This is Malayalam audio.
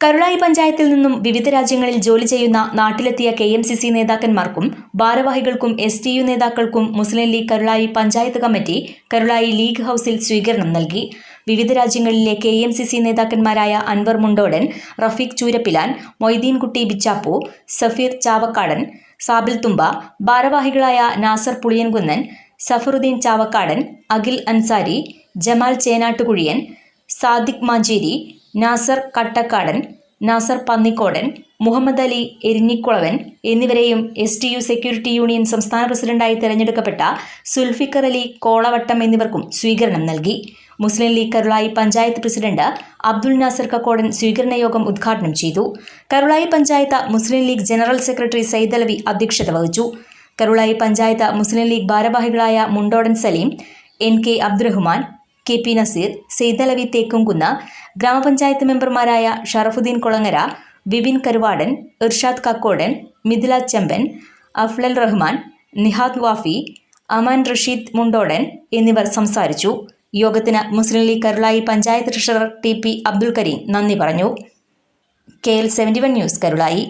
കരുളായി പഞ്ചായത്തിൽ നിന്നും വിവിധ രാജ്യങ്ങളിൽ ജോലി ചെയ്യുന്ന നാട്ടിലെത്തിയ കെ എം സി സി നേതാക്കന്മാർക്കും ഭാരവാഹികൾക്കും എസ് ടി യു നേതാക്കൾക്കും Muslim League Karulayi panchayat committee Karulayi League ഹൌസിൽ സ്വീകരണം നൽകി. വിവിധ രാജ്യങ്ങളിലെ കെ എം സി സി നേതാക്കന്മാരായ അൻവർ മുണ്ടോടൻ റഫീഖ് ചൂരപ്പിലാൻ മൊയ്തീൻകുട്ടി ബിച്ചാപ്പു സഫീർ ചാവക്കാടൻ സാബിൽ തുമ്പ ഭാരവാഹികളായ നാസർ പുളിയൻകുന്നൻ സഫറുദ്ദീൻ ചാവക്കാടൻ അഖിൽ അൻസാരി ജമാൽ ചേനാട്ടുകുഴിയൻ സാദിഖ് മാഞ്ചേരി നാസർ കട്ടക്കാടൻ നാസർ പന്നിക്കോടൻ മുഹമ്മദ് അലി എരിഞ്ഞിക്കുളവൻ എന്നിവരെയും S T U security union സംസ്ഥാന പ്രസിഡന്റായി തെരഞ്ഞെടുക്കപ്പെട്ട സുൽഫിക്കർ അലി കോളവട്ടം എന്നിവർക്കും സ്വീകരണം നൽകി. മുസ്ലിം ലീഗ് കരുളായി പഞ്ചായത്ത് പ്രസിഡന്റ് അബ്ദുൾ നാസർ കക്കോടൻ സ്വീകരണ യോഗം ഉദ്ഘാടനം ചെയ്തു. കരുളായി പഞ്ചായത്ത് മുസ്ലിം ലീഗ് ജനറൽ സെക്രട്ടറി സൈദലവി അധ്യക്ഷത വഹിച്ചു. കരുളായി പഞ്ചായത്ത് മുസ്ലിം ലീഗ് ഭാരവാഹികളായ Mundodan Saleem N K Abdurahman K P Naseer Saidalavi Thekkumkunnu ഗ്രാമപഞ്ചായത്ത് മെമ്പർമാരായ ഷറഫുദ്ദീൻ കുളങ്ങര വിപിൻ കരുവാടൻ ഇർഷാദ് കക്കോടൻ മിഥില ചെമ്പൻ അഫ്ലൽ റഹ്മാൻ നിഹാദ് വാഫി അമാൻ റഷീദ് മുണ്ടോടൻ എന്നിവർ സംസാരിച്ചു. യോഗത്തിന് Muslim League Karulayi panchayat treasurer T P Abdul Kareem നന്ദി പറഞ്ഞു. K L seventy one news Karulayi.